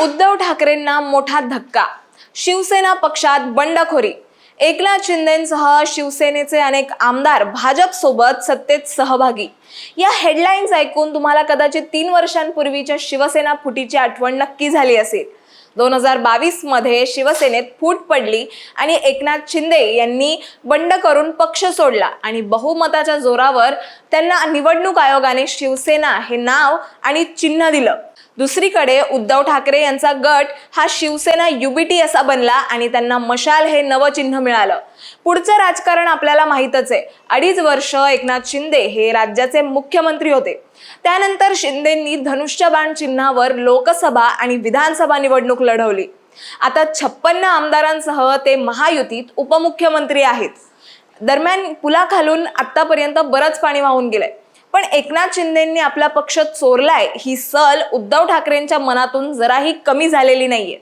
उद्धव ठाकरेंना मोठा धक्का. शिवसेना पक्षात बंडखोरी. एकनाथ शिंदेसह शिवसेनेचे अनेक आमदार भाजप सोबत सत्तेत सहभागी. या हेडलाईन्स ऐकून तुम्हाला कदाचित तीन वर्षांपूर्वीच्या शिवसेना फुटीची आठवण नक्की झाली असेल. दोन हजार बावीसमध्ये शिवसेनेत फूट पडली आणि एकनाथ शिंदे यांनी बंड करून पक्ष सोडला आणि बहुमताच्या जोरावर त्यांना निवडणूक आयोगाने शिवसेना हे नाव आणि चिन्ह दिलं. दुसरीकडे उद्धव ठाकरे यांचा गट हा शिवसेना युबीटी असा बनला आणि त्यांना मशाल हे नवं चिन्ह मिळालं. पुढचं राजकारण आपल्याला माहीतच आहे. अडीच वर्ष एकनाथ शिंदे हे राज्याचे मुख्यमंत्री होते. त्यानंतर शिंदेंनी धनुष्यबाण चिन्हावर लोकसभा आणि विधानसभा निवडणूक लढवली. आता छप्पन्न आमदारांसह ते महायुतीत उपमुख्यमंत्री आहेत. दरम्यान पुलाखालून आतापर्यंत बरंच पाणी वाहून गेलंय. पण एकनाथ शिंदेंनी आपला पक्ष चोरलाय ही सल उद्धव ठाकरेंच्या मनातून जराही कमी झालेली नाहीये.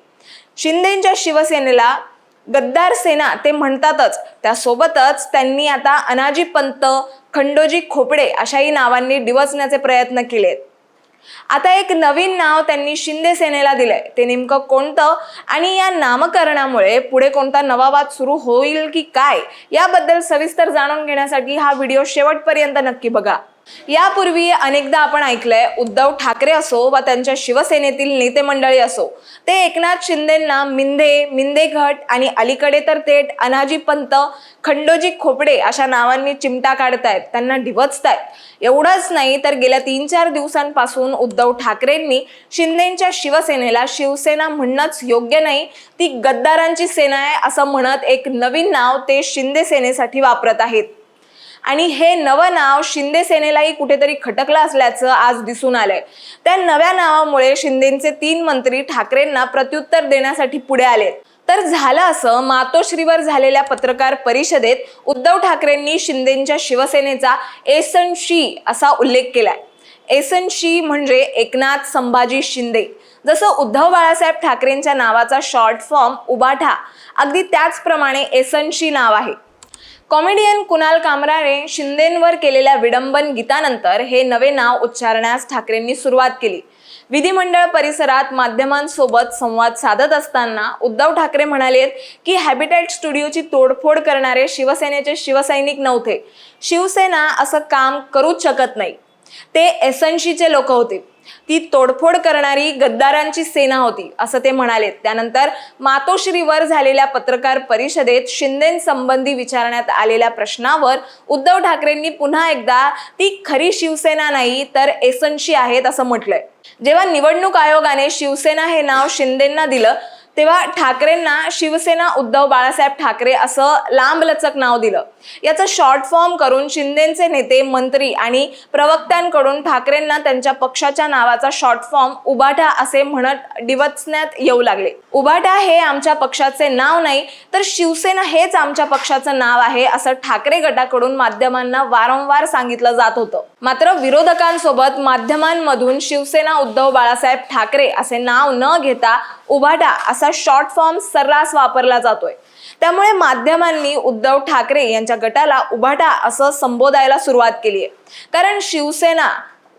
शिंदेच्या शिवसेनेला गद्दार सेना ते म्हणतातच त्यासोबतच त्यांनी आता अनाजी पंत खंडोजी खोपडे अशाही नावांनी डिवचण्याचे प्रयत्न केलेत. आता एक नवीन नाव त्यांनी शिंदे सेनेला दिलंय ते नेमकं कोणतं? आणि या नामकरणामुळे पुढे कोणता नवा वाद सुरू होईल की काय? याबद्दल सविस्तर जाणून घेण्यासाठी हा व्हिडिओ शेवटपर्यंत नक्की बघा. यापूर्वी अनेकदा आपण ऐकलंय उद्धव ठाकरे असो वा त्यांच्या शिवसेनेतील नेते मंडळी असो ते एकनाथ शिंदेंना मिंदे मिंदे घट आणि अलीकडे तर थेट अनाजी पंत खंडोजी खोपडे अशा नावांनी चिमटा काढतायत त्यांना डिवचतायत. एवढंच नाही तर गेल्या तीन चार दिवसांपासून उद्धव ठाकरेंनी शिंदेंच्या शिवसेनेला शिवसेना म्हणणंच योग्य नाही ती गद्दारांची सेना आहे असं म्हणत एक नवीन नाव ते शिंदे सेनेसाठी वापरत आहेत. आणि हे नवं नाव शिंदे सेनेलाही कुठेतरी खटकलं असल्याचं आज दिसून आलंय. त्या नव्या नावामुळे शिंदेचे तीन मंत्री ठाकरेंना प्रत्युत्तर देण्यासाठी पुढे आले तर झालं असं मातोश्रीवर झालेल्या पत्रकार परिषदेत उद्धव ठाकरेंनी शिंदेच्या शिवसेनेचा एसन शी असा उल्लेख केलाय. एसन शी म्हणजे एकनाथ संभाजी शिंदे. जसं उद्धव बाळासाहेब ठाकरेंच्या नावाचा शॉर्ट फॉर्म उबाठा. अगदी त्याचप्रमाणे एसन शी नाव आहे. कॉमेडियन कुणाल कामराने शिंदेंवर केलेल्या विडंबन गीतानंतर हे नवे नाव उच्चारण्यास ठाकरेंनी सुरुवात केली. विधिमंडळ परिसरात माध्यमांसोबत संवाद साधत असताना उद्धव ठाकरे म्हणालेत की हॅबिटॅट स्टुडिओची तोडफोड करणारे शिवसेनेचे शिवसैनिक नव्हते. शिवसेना असं काम करूच शकत नाही. ते एसनशीचे लोक होते. ती तोडफोड करणारी गद्दारांची सेना होती असं ते म्हणाले. त्यानंतर मातोश्रीवर झालेल्या पत्रकार परिषदेत शिंदेसंबंधी विचारण्यात आलेल्या प्रश्नावर उद्धव ठाकरेंनी पुन्हा एकदा ती खरी शिवसेना नाही तर एसनशी आहेत असं म्हटलंय. जेव्हा निवडणूक आयोगाने शिवसेना हे नाव शिंदेंना दिलं तेव्हा ठाकरेंना शिवसेना उद्धव बाळासाहेब ठाकरे असं लांबलचक नाव दिलं. याचं शॉर्ट फॉर्म करून शिंदेचे नेते मंत्री आणि प्रवक्त्यांकडून ठाकरेंना त्यांच्या पक्षाच्या नावाचा शॉर्ट फॉर्म उबाटा असे म्हणत डिवचण्यात येऊ लागले. उबाठा हे आमच्या पक्षाचे नाव नाही तर शिवसेना हेच आमच्या पक्षाचं नाव आहे असं ठाकरे गटाकडून माध्यमांना वारंवार सांगितलं जात होतं. मात्र विरोधकांसोबत माध्यमांमधून शिवसेना उद्धव बाळासाहेब ठाकरे असे नाव न घेता उभाटा असा शॉर्ट फॉर्म सर्रास वापरला जातोय. त्यामुळे माध्यमांनी उद्धव ठाकरे यांच्या गटाला उभाटा असं संबोधायला सुरुवात केली आहे. कारण शिवसेना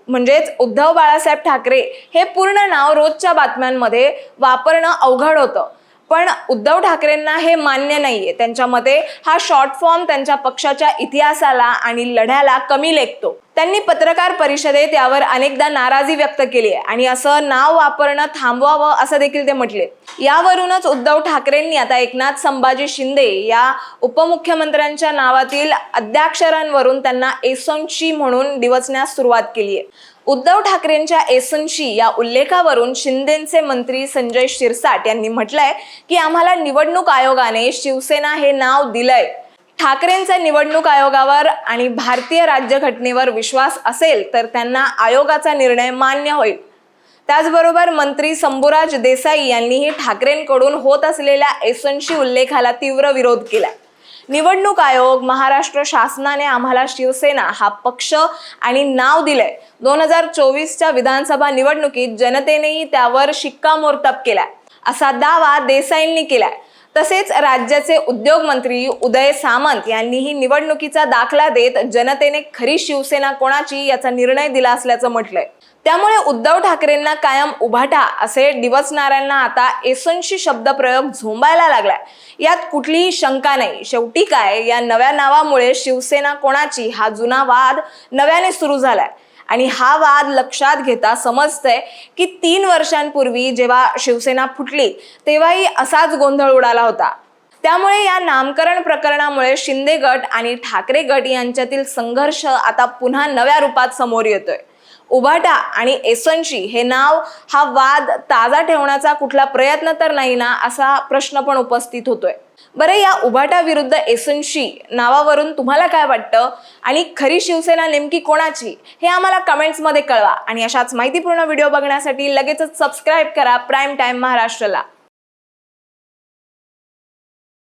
म्हणजेच उद्धव बाळासाहेब ठाकरे हे पूर्ण नाव रोजच्या बातम्यांमध्ये वापरणं अवघड होतं. पण उद्धव ठाकरेंना हे मान्य नाहीये. त्यांच्या मते हा शॉर्ट फॉर्म त्यांच्या पक्षाच्या इतिहासाला आणि लढ्याला कमी लेखतो. त्यांनी पत्रकार परिषदेत यावर अनेकदा नाराजी व्यक्त केली आहे. आणि असं नाव वापरणं थांबवावं असं देखील ते म्हटले. यावरूनच उद्धव ठाकरेंनी आता एकनाथ संभाजी शिंदे या उपमुख्यमंत्र्यांच्या नावातील अद्याक्षरांवरून त्यांना एसोनशी म्हणून दिवसण्यास सुरुवात केली आहे. उद्धव ठाकरेंच्या एसनशी या उल्लेखावरून शिंदेचे मंत्री संजय शिरसाट यांनी म्हटलंय की आम्हाला निवडणूक आयोगाने शिवसेना हे नाव दिलंय. ठाकरेंचा निवडणूक आयोगावर आणि भारतीय राज्यघटनेवर विश्वास असेल तर त्यांना आयोगाचा निर्णय मान्य होईल. त्याचबरोबर मंत्री शंभूराज देसाई यांनीही ठाकरेंकडून होत असलेल्या एसनशी उल्लेखाला तीव्र विरोध केला निवडणूक आयोग महाराष्ट्र शासनाने आम्हाला शिवसेना हा पक्ष आणि नाव दिलंय. दोन हजार चोवीसच्या विधानसभा निवडणुकीत जनतेनेही त्यावर शिक्कामोर्तब केलाय. असा दावा देसाईंनी केलाय. तसेच राज्याचे उद्योग मंत्री उदय सामंत यांनीही निवडणुकीचा दाखला देत जनतेने खरी शिवसेना कोणाची याचा निर्णय दिला असल्याचं म्हटलंय. त्यामुळे उद्धव ठाकरेंना कायम उभाटा असे दिवसणाऱ्यांना आता एसनशी शब्दप्रयोग झोंबायला लागलाय. यात कुठलीही शंका नाही. शेवटी काय? या नव्या नावामुळे शिवसेना कोणाची? हा जुना वाद नव्याने सुरू झालाय. आणि हा वाद लक्षात घेता समजतंय की तीन वर्षांपूर्वी जेव्हा शिवसेना फुटली तेव्हाही असाच गोंधळ उडाला होता. त्यामुळे या नामकरण प्रकरणामुळे शिंदे गट आणि ठाकरे गट यांच्यातील संघर्ष आता पुन्हा नव्या रूपात समोर येतोय. उभाटा आणि एसनशी हे नाव हा वाद ताजा ठेवण्याचा कुठला प्रयत्न तर नाही ना असा प्रश्न पण उपस्थित होतोय. बरं या उभाटा विरुद्ध एसनशी नावावरून तुम्हाला काय वाटतं? आणि खरी शिवसेना नेमकी कोणाची? हे आम्हाला कमेंट्समध्ये कळवा आणि अशाच माहितीपूर्ण व्हिडिओ बघण्यासाठी लगेचच सबस्क्राईब करा प्राईम टाईम महाराष्ट्रला.